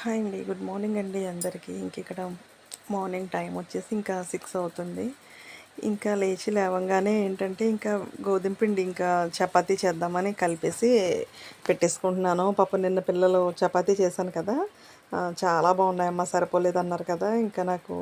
Hi అండి. Good morning అండి అందరికీ. ఇంక ఇక్కడ మార్నింగ్ టైం వచ్చేసి ఇంకా సిక్స్ అవుతుంది. ఇంకా లేచి లేవంగానే ఏంటంటే ఇంకా గోధుమ పిండి ఇంకా చపాతీ చేద్దామని కలిపేసి పెట్టేసుకుంటున్నాను. పాప నిన్న పిల్లలు చపాతీ చేశాను కదా. చాలా బాగున్నాయమ్మా సరిపోలేదు అన్నారు కదా. ఇంకా నాకు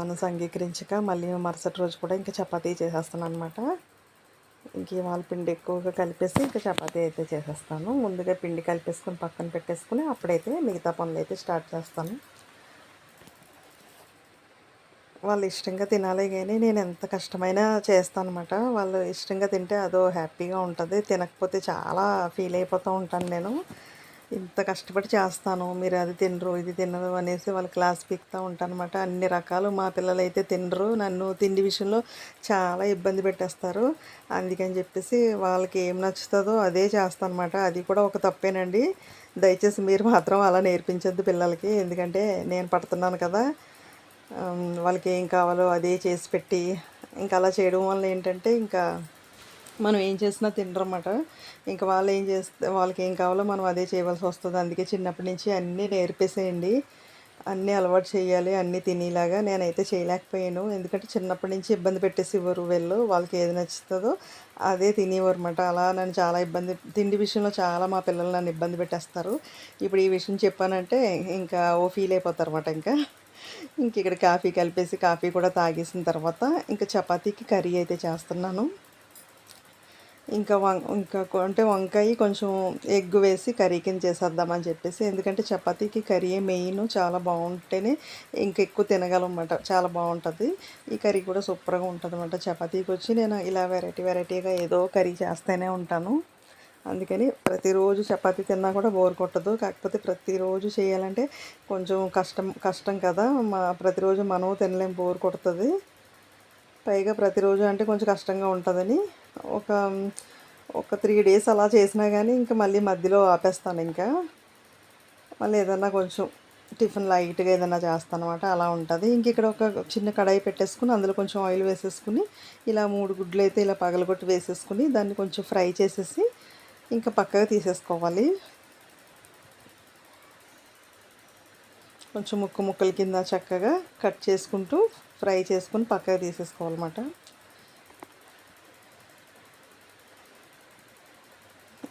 మనసు అంగీకరించక మళ్ళీ మరుసటి రోజు కూడా ఇంకా చపాతీ చేసేస్తాను అనమాట ఇంక ఇవాళ పిండి ఎక్కువగా కలిపేసి ఇంకా చపాతీ అయితే చేసేస్తాను. ముందుగా పిండి కలిపేసుకొని పక్కన పెట్టేసుకుని అప్పుడైతే మిగతా పనులు అయితే స్టార్ట్ చేస్తాను. వాళ్ళు ఇష్టంగా తినాలి కానీ నేను ఎంత కష్టమైనా చేస్తాను అనమాట వాళ్ళు ఇష్టంగా తింటే అదో హ్యాపీగా ఉంటుంది. తినకపోతే చాలా ఫీల్ అయిపోతూ ఉంటాను నేను. ఇంత కష్టపడి చేస్తాను మీరు అది తినరు ఇది తినరు అనేసి వాళ్ళ క్లాస్ పీక్తూ ఉంటానమాట అన్ని రకాలు మా పిల్లలు అయితే తినరు నన్ను తిండి విషయంలో చాలా ఇబ్బంది పెట్టేస్తారు. అందుకని చెప్పేసి వాళ్ళకి ఏం నచ్చుతుందో అదే చేస్తాను అనమాట అది కూడా ఒక తప్పేనండి. దయచేసి మీరు మాత్రం అలా నేర్పించొద్దు పిల్లలకి ఎందుకంటే నేను పడుతున్నాను కదా. వాళ్ళకి ఏం కావాలో అదే చేసి పెట్టి ఇంకా అలా చేయడం వల్ల ఏంటంటే ఇంకా మనం ఏం చేసినా తినరన్నమాట. ఇంకా వాళ్ళు ఏం చేస్తే వాళ్ళకి ఏం కావాలో మనం అదే చేయవలసి వస్తుంది. అందుకే చిన్నప్పటి నుంచి అన్నీ నేర్పేసేయండి. అన్నీ అలవాటు చేయాలి అన్నీ తినేలాగా. నేనైతే చేయలేకపోయాను. ఎందుకంటే చిన్నప్పటి నుంచి ఇబ్బంది పెట్టేసి ఇవ్వరు వీళ్ళు. వాళ్ళకి ఏది నచ్చుతుందో అదే తినేవారు అనమాట అలా నన్ను చాలా ఇబ్బంది తిండి విషయంలో చాలా మా పిల్లలు నన్ను ఇబ్బంది పెట్టేస్తారు. ఇప్పుడు ఈ విషయం చెప్పానంటే ఇంకా ఓ ఫీల్ అయిపోతారు అనమాట ఇంకా. ఇంక ఇక్కడ కాఫీ కలిపేసి కాఫీ కూడా తాగేసిన తర్వాత ఇంకా చపాతీకి కర్రీ అయితే చేస్తున్నాను. ఇంకా వం ఇంకా అంటే వంకాయ కొంచెం ఎగ్ వేసి కర్రీ కింద చేసేద్దామని చెప్పేసి ఎందుకంటే చపాతీకి కర్రీ మెయిన్ చాలా బాగుంటేనే ఇంకా ఎక్కువ తినగలమాట చాలా బాగుంటుంది. ఈ కర్రీ కూడా సూపర్గా ఉంటుంది అనమాట చపాతీకి వచ్చి నేను ఇలా వెరైటీ వెరైటీగా ఏదో కర్రీ చేస్తూనే ఉంటాను. అందుకని ప్రతిరోజు చపాతీ తిన్నా కూడా బోర్ కొట్టదు. కాకపోతే ప్రతిరోజు చేయాలంటే కొంచెం కష్టం కష్టం కదా. మా ప్రతిరోజు మనం తినలేం బోర్ కొడుతుంది. పైగా ప్రతిరోజు అంటే కొంచెం కష్టంగా ఉంటుందని ఒక ఒక త్రీ డేస్ అలా చేసినా కానీ ఇంకా మళ్ళీ మధ్యలో ఆపేస్తాను ఇంకా. మళ్ళీ ఏదన్నా కొంచెం టిఫిన్ లైట్గా ఏదైనా చేస్తానమాట అలా ఉంటుంది. ఇంక ఇక్కడ ఒక చిన్న కడాయి పెట్టేసుకుని అందులో కొంచెం ఆయిల్ వేసేసుకుని ఇలా మూడు గుడ్లు అయితే ఇలా పగలగొట్టి వేసేసుకుని దాన్ని కొంచెం ఫ్రై చేసేసి ఇంకా పక్కగా తీసేసుకోవాలి. కొంచెం ముక్క ముక్కల కింద చక్కగా కట్ చేసుకుంటూ ఫ్రై చేసుకుని పక్కగా తీసేసుకోవాలన్నమాట.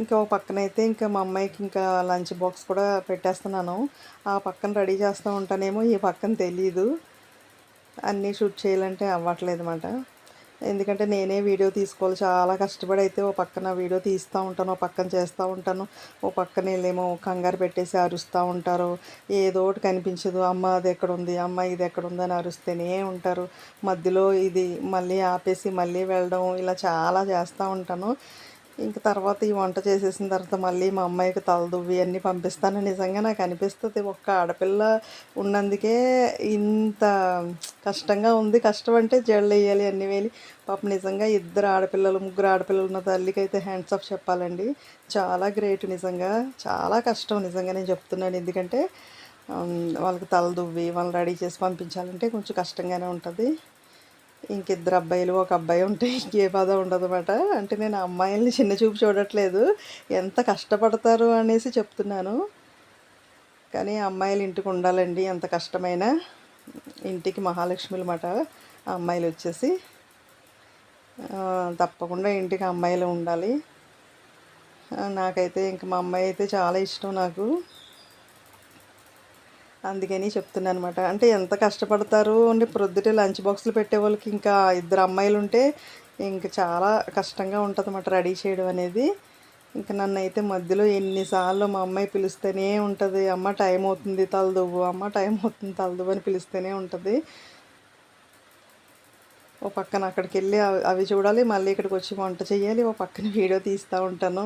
ఇంకా ఒక పక్కన అయితే ఇంకా మా అమ్మాయికి ఇంకా లంచ్ బాక్స్ కూడా పెట్టేస్తున్నాను. ఆ పక్కన రెడీ చేస్తూ ఉంటానేమో ఈ పక్కన తెలీదు. అన్నీ షూట్ చేయాలంటే అవ్వట్లేదు అనమాట ఎందుకంటే నేనే వీడియో తీసుకోవాలి. చాలా కష్టపడి అయితే ఓ పక్కన వీడియో తీస్తూ ఉంటాను ఓ పక్కన చేస్తూ ఉంటాను. ఓ పక్కన వెళ్ళేమో కంగారు పెట్టేసి అరుస్తూ ఉంటారు. ఏదో ఒకటి కనిపించదు. అమ్మ అది ఎక్కడ ఉంది? అమ్మ ఇది ఎక్కడ ఉందని అని అరుస్తూనే ఉంటారు. మధ్యలో ఇది మళ్ళీ ఆపేసి మళ్ళీ వెళ్ళడం ఇలా చాలా చేస్తూ ఉంటాను. ఇంక తర్వాత ఈ వంట చేసేసిన తర్వాత మళ్ళీ మా అమ్మాయికి తలదువ్వి అన్నీ పంపిస్తాను. నిజంగా నాకు అనిపిస్తుంది ఒక్క ఆడపిల్ల ఉన్నందుకే ఇంత కష్టంగా ఉంది. కష్టం అంటే జడలు వేయాలి అన్ని వేయాలి. పాపం నిజంగా ఇద్దరు ఆడపిల్లలు ముగ్గురు ఆడపిల్లలు ఉన్న తల్లికి అయితే హ్యాండ్స్ ఆఫ్ చెప్పాలండి. చాలా గ్రేట్ నిజంగా. చాలా కష్టం నిజంగా నేను చెప్తున్నాను. ఎందుకంటే వాళ్ళకి తలదువ్వి వాళ్ళని రెడీ చేసి పంపించాలంటే కొంచెం కష్టంగానే ఉంటుంది. ఇంకిద్దరు అబ్బాయిలు ఒక అబ్బాయి ఉంటే ఇంకే బాధ ఉండదన్నమాట. అంటే నేను అమ్మాయిల్ని చిన్న చూపు చూడట్లేదు. ఎంత కష్టపడతారు అనేసి చెప్తున్నాను. కానీ అమ్మాయిలు ఇంటికి ఉండాలండి ఎంత కష్టమైనా. ఇంటికి మహాలక్ష్మిలు మాట అమ్మాయిలు వచ్చేసి తప్పకుండా ఇంటికి అమ్మాయిలు ఉండాలి. నాకైతే ఇంక మా అమ్మాయి అయితే చాలా ఇష్టం నాకు. అందుకని చెప్తున్నాను అనమాట అంటే ఎంత కష్టపడతారు? అంటే ప్రొద్దుటే లంచ్ బాక్సులు పెట్టే వాళ్ళకి ఇంకా ఇద్దరు అమ్మాయిలు ఉంటే ఇంకా చాలా కష్టంగా ఉంటుంది అన్నమాట రెడీ చేయడం అనేది. ఇంకా నన్ను అయితే మధ్యలో ఎన్నిసార్లు మా అమ్మాయి పిలుస్తూనే ఉంటుంది అమ్మ టైం అవుతుంది తలదువ్వు అమ్మ టైం అవుతుంది తలదువ్వు అని పిలుస్తూనే ఉంటుంది. ఓ పక్కన అక్కడికి వెళ్ళి అవి అవి చూడాలి మళ్ళీ ఇక్కడికి వచ్చి వంట చేయాలి ఓ పక్కన వీడియో తీస్తూ ఉంటాను.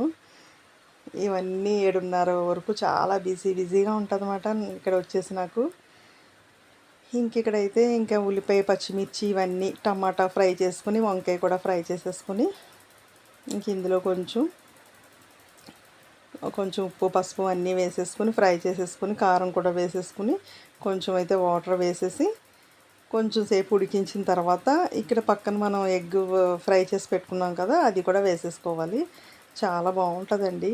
ఇవన్నీ ఏడున్నర వరకు చాలా బిజీ బిజీగా ఉంటుంది అనమాట ఇక్కడ వచ్చేసి నాకు. ఇంక ఇక్కడైతే ఇంకా ఉల్లిపాయ పచ్చిమిర్చి ఇవన్నీ టమాటా ఫ్రై చేసుకుని వంకాయ కూడా ఫ్రై చేసేసుకుని ఇంక ఇందులో కొంచెం కొంచెం ఉప్పు పసుపు అన్నీ వేసేసుకుని ఫ్రై చేసేసుకుని కారం కూడా వేసేసుకుని కొంచెం అయితే వాటర్ వేసేసి కొంచెం సేపు ఉడికించిన తర్వాత ఇక్కడ పక్కన మనం ఎగ్ ఫ్రై చేసి పెట్టుకున్నాం కదా అది కూడా వేసేసుకోవాలి. చాలా బాగుంటుందండి.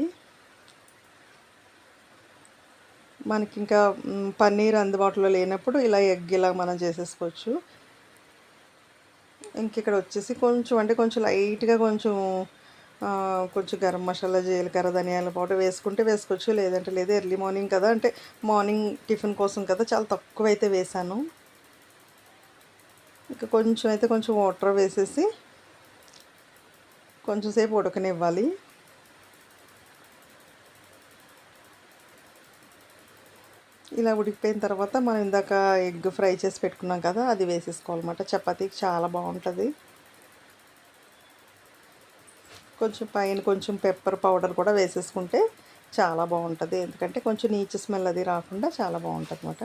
మనకి ఇంకా పన్నీర్ అందుబాటులో లేనప్పుడు ఇలా ఎగ్ ఇలా మనం చేసేసుకోవచ్చు. ఇంక ఇక్కడ వచ్చేసి కొంచెం అంటే కొంచెం లైట్గా కొంచెం కొంచెం గరం మసాలా జీలకర్ర ధనియాల పౌడర్ వేసుకుంటే వేసుకోవచ్చు. లేదంటే లేదు ఎర్లీ మార్నింగ్ కదా అంటే మార్నింగ్ టిఫిన్ కోసం కదా చాలా తక్కువ అయితే వేసాను. ఇంకా కొంచెం అయితే కొంచెం వాటర్ వేసేసి కొంచెంసేపు ఉడకనివ్వాలి. ఇలా ఉడికిపోయిన తర్వాత మనం ఇందాక ఎగ్ ఫ్రై చేసి పెట్టుకున్నాం కదా అది వేసేసుకోవాలన్నమాట. చపాతీకి చాలా బాగుంటుంది. కొంచెం పైన కొంచెం పెప్పర్ పౌడర్ కూడా వేసేసుకుంటే చాలా బాగుంటుంది. ఎందుకంటే కొంచెం నీచు స్మెల్ అది రాకుండా చాలా బాగుంటుంది అనమాట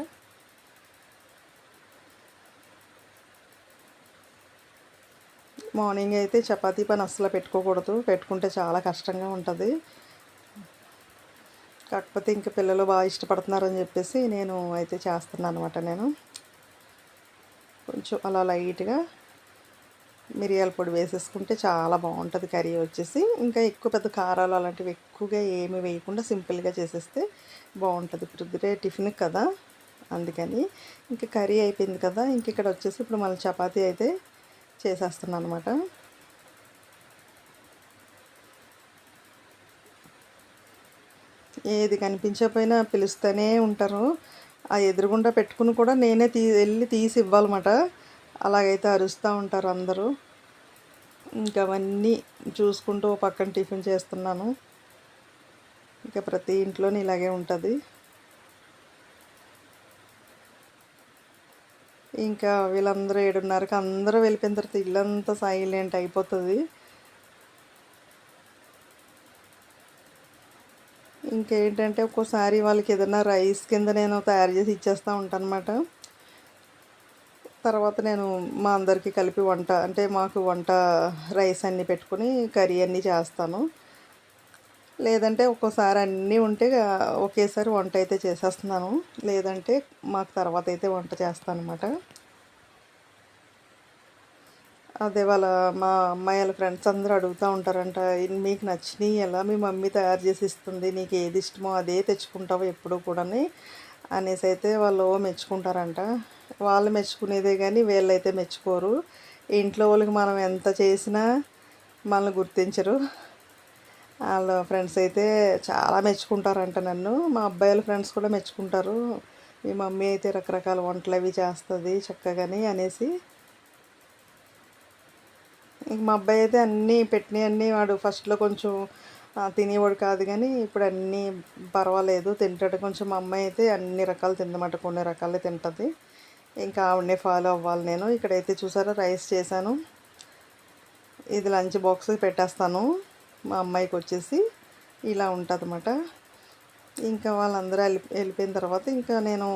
మార్నింగ్ అయితే చపాతీ పని అస్సలు పెట్టుకోకూడదు. పెట్టుకుంటే చాలా కష్టంగా ఉంటుంది. కాకపోతే ఇంకా పిల్లలు బాగా ఇష్టపడుతున్నారని చెప్పేసి నేను అయితే చేస్తున్నాను అనమాట నేను. కొంచెం అలా లైట్గా మిరియాల పొడి వేసేసుకుంటే చాలా బాగుంటుంది కర్రీ వచ్చేసి. ఇంకా ఎక్కువ పెద్ద కారాలు అలాంటివి ఎక్కువగా ఏమి వేయకుండా సింపుల్గా చేసేస్తే బాగుంటుంది. ఇప్పుడు టిఫిన్ కదా అందుకని ఇంకా కర్రీ అయిపోయింది కదా ఇంక ఇక్కడ వచ్చేసి ఇప్పుడు మళ్ళీ చపాతీ అయితే చేసేస్తున్నాను అనమాట ఏది కనిపించకపోయినా పిలుస్తూనే ఉంటారు. ఆ ఎదురుగుండా పెట్టుకుని కూడా నేనే తీ వెళ్ళి తీసి ఇవ్వాలన్నమాట. అలాగైతే అరుస్తూ ఉంటారు అందరూ. ఇంకా అవన్నీ చూసుకుంటూ ఓ పక్కన టిఫిన్ చేస్తున్నాను. ఇంకా ప్రతి ఇంట్లోనే ఇలాగే ఉంటుంది. ఇంకా వీళ్ళందరూ ఏడున్నరకి అందరూ వెళ్ళిపోయిన తర్వాత ఇల్లంతా సైలెంట్ అయిపోతుంది. ఇంకేంటంటే ఒక్కోసారి వాళ్ళకి ఏదైనా రైస్ కింద నేను తయారు చేసి ఇచ్చేస్తూ ఉంటాను అనమాట తర్వాత నేను మా అందరికీ కలిపి వంట అంటే మాకు వంట రైస్ అన్నీ పెట్టుకుని కర్రీ అన్నీ చేస్తాను. లేదంటే ఒక్కోసారి అన్నీ ఉంటే ఒకేసారి వంట అయితే చేసేస్తున్నాను. లేదంటే మాకు తర్వాత అయితే వంట చేస్తాను అనమాట అదే వాళ్ళ మా అమ్మాయి వాళ్ళ ఫ్రెండ్స్ అందరూ అడుగుతూ ఉంటారంట మీకు నచ్చినవి ఎలా? మీ మమ్మీ తయారు చేసి ఇస్తుంది నీకు ఏది ఇష్టమో అదే తెచ్చుకుంటావు ఎప్పుడు కూడాని అనేసి అయితే వాళ్ళు మెచ్చుకుంటారంట. వాళ్ళు మెచ్చుకునేదే కానీ వీళ్ళైతే మెచ్చుకోరు. ఇంట్లో వాళ్ళకి మనం ఎంత చేసినా మనల్ని గుర్తించరు. వాళ్ళ ఫ్రెండ్స్ అయితే చాలా మెచ్చుకుంటారంట నన్ను. మా అబ్బాయిల ఫ్రెండ్స్ కూడా మెచ్చుకుంటారు. మీ మమ్మీ అయితే రకరకాల వంటలు అవి చేస్తుంది చక్కగాని అనేసి. ఇంక మా అబ్బాయి అయితే అన్నీ పెట్టినవి అన్నీ వాడు ఫస్ట్లో కొంచెం తినేవాడు కాదు కానీ ఇప్పుడు అన్నీ పర్వాలేదు తింటాడు. కొంచెం మా అమ్మాయి అయితే అన్ని రకాలు తిందమాట కొన్ని రకాలే తింటుంది. ఇంకా ఆవిడనే ఫాలో అవ్వాలి నేను. ఇక్కడైతే చూసారా రైస్ చేశాను. ఇది లంచ్ బాక్స్ పెట్టేస్తాను మా అమ్మాయికి వచ్చేసి. ఇలా ఉంటుంది ఇంకా వాళ్ళందరూ వెళ్ళి వెళ్ళిపోయిన తర్వాత ఇంకా నేను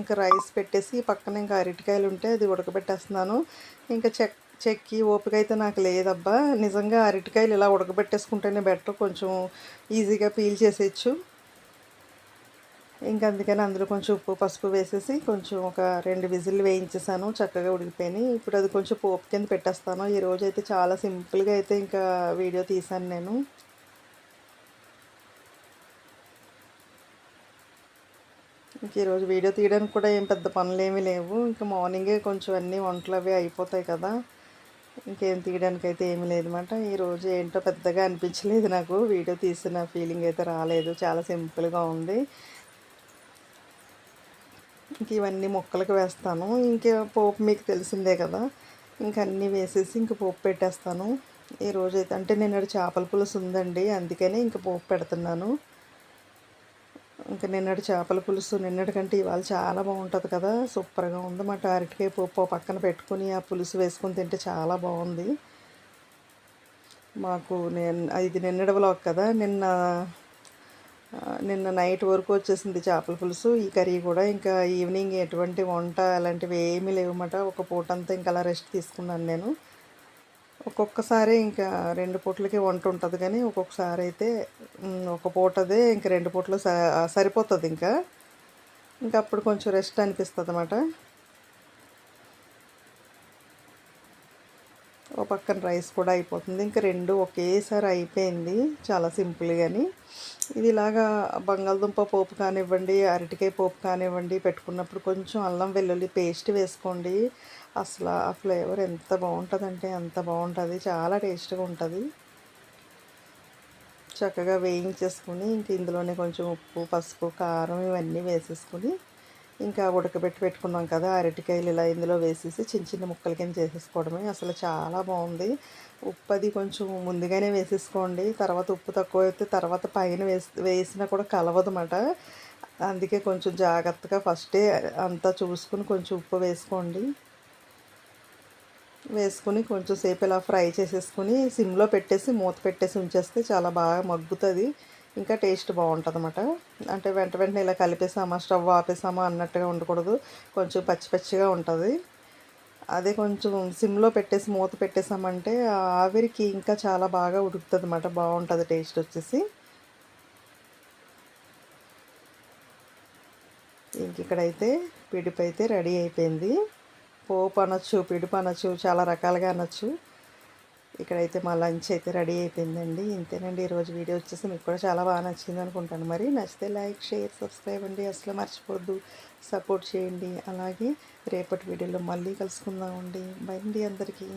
ఇంకా రైస్ పెట్టేసి పక్కన ఇంకా అరటికాయలు ఉంటే అది ఉడకబెట్టేస్తున్నాను. ఇంకా చెక్ చెక్కి ఓపిక అయితే నాకు లేదబ్బా. నిజంగా అరటికాయలు ఇలా ఉడకబెట్టేసుకుంటేనే బెటర్. కొంచెం ఈజీగా పీల్ చేసేయచ్చు. ఇంకా అందుకని అందులో కొంచెం ఉప్పు పసుపు వేసేసి కొంచెం ఒక రెండు విజిల్లు వేయించేసాను. చక్కగా ఉడికిపోయినాయి. ఇప్పుడు అది కొంచెం పోపు కింద పెట్టేస్తాను. ఈరోజు అయితే చాలా సింపుల్గా అయితే ఇంకా వీడియో తీశాను నేను. ఇంక ఈరోజు వీడియో తీయడానికి కూడా ఏం పెద్ద పనులు ఏమీ లేవు. ఇంకా మార్నింగే కొంచెం అన్నీ వంటలు అవి అయిపోతాయి కదా. ఇంకేం తీయడానికి అయితే ఏమీ లేదన్నమాట. ఈరోజు ఏంటో పెద్దగా అనిపించలేదు నాకు. వీడియో తీసిన ఫీలింగ్ అయితే రాలేదు. చాలా సింపుల్గా ఉంది. ఇంక ఇవన్నీ మొక్కలకు వేస్తాను. ఇంకే పోపు మీకు తెలిసిందే కదా. ఇంక అన్నీ వేసేసి ఇంక పోపు పెట్టేస్తాను. ఈరోజు అయితే అంటే నేను చేపల పులుసు ఉందండి. అందుకనే ఇంక పోపు పెడుతున్నాను. ఇంకా నిన్నటి చేపల పులుసు నిన్నటి కంటే ఇవాళ చాలా బాగుంటుంది కదా. సూపర్గా ఉంది. మా అరటికాయ పప్పు పక్కన పెట్టుకుని ఆ పులుసు వేసుకొని తింటే చాలా బాగుంది. మాకు నేను ఇది నిన్నటి వ్లాగ్ కదా. నిన్న నిన్న నైట్ వరకు వచ్చేసింది చేపల పులుసు. ఈ కర్రీ కూడా ఇంకా ఈవినింగ్ ఎటువంటి వంట అలాంటివి ఏమీ లేవన్నమాట. ఒక పూట అంతా ఇంకా అలా రెస్ట్ తీసుకున్నాను నేను. ఒక్కొక్కసారి ఇంకా రెండు పూటలకి వంట ఉంటుంది కానీ ఒక్కొక్కసారి అయితే ఒక పూటదే ఇంకా రెండు పూటలు స- సరిపోతుంది ఇంకా. ఇంకా అప్పుడు కొంచెం రెస్ట్ అనిపిస్తుంది అన్నమాట ఓ పక్కన రైస్ కూడా అయిపోతుంది. ఇంకా రెండు ఒకేసారి అయిపోయింది చాలా సింపుల్గాని ఇది ఇలాగా బంగాళదుంప పోపు కానివ్వండి అరటికాయ పోపు కానివ్వండి పెట్టుకున్నప్పుడు కొంచెం అల్లం వెల్లుల్లి పేస్ట్ వేసుకోండి. అసలు ఆ ఫ్లేవర్ ఎంత బాగుంటుందంటే అంత బాగుంటుంది. చాలా టేస్ట్గా ఉంటుంది. చక్కగా వేయించేసుకుని ఇంక ఇందులోనే కొంచెం ఉప్పు పసుపు కారం ఇవన్నీ వేసేసుకుని ఇంకా ఉడకబెట్టి పెట్టుకున్నాం కదా అరటికాయలు ఇలా ఇందులో వేసేసి చిన్న చిన్న ముక్కల కింద చేసేసుకోవడమే. అసలు చాలా బాగుంది. ఉప్పు అది కొంచెం ముందుగానే వేసేసుకోండి. తర్వాత ఉప్పు తక్కువ అయితే తర్వాత పైన వేసి వేసినా కూడా కలవదన్నమాట. అందుకే కొంచెం జాగ్రత్తగా ఫస్టే అంతా చూసుకుని కొంచెం ఉప్పు వేసుకోండి. వేసుకుని కొంచెం సేపు ఇలా ఫ్రై చేసేసుకుని సిమ్లో పెట్టేసి మూత పెట్టేసి ఉంచేస్తే చాలా బాగా మగ్గుతుంది. ఇంకా టేస్ట్ బాగుంటుంది అన్నమాట అంటే వెంట వెంటనే ఇలా కలిపేసామా స్టవ్ ఆపేసామా అన్నట్టుగా ఉండకూడదు. కొంచెం పచ్చి పచ్చిగా ఉంటుంది. అదే కొంచెం సిమ్లో పెట్టేసి మూత పెట్టేసామంటే ఆ ఆవిరికి ఇంకా చాలా బాగా ఉడుకుతుంది అన్నమాట బాగుంటుంది టేస్ట్ వచ్చేసి. ఇంక ఇక్కడైతే పిడిపైతే అయితే రెడీ అయిపోయింది. పోపు అనొచ్చు పిడుపు అనొచ్చు చాలా రకాలుగా అనొచ్చు. ఇక్కడైతే మా లంచ్ అయితే రెడీ అయిపోయిందండి. ఇంతేనండి. ఈరోజు వీడియో వచ్చేసి మీకు కూడా చాలా బాగా నచ్చింది అనుకుంటాను. మరి నచ్చితే లైక్ షేర్ సబ్స్క్రైబ్ అండి. అసలు మర్చిపోద్దు. సపోర్ట్ చేయండి. అలాగే రేపటి వీడియోలో మళ్ళీ కలుసుకుందామండి. బై అండి అందరికీ.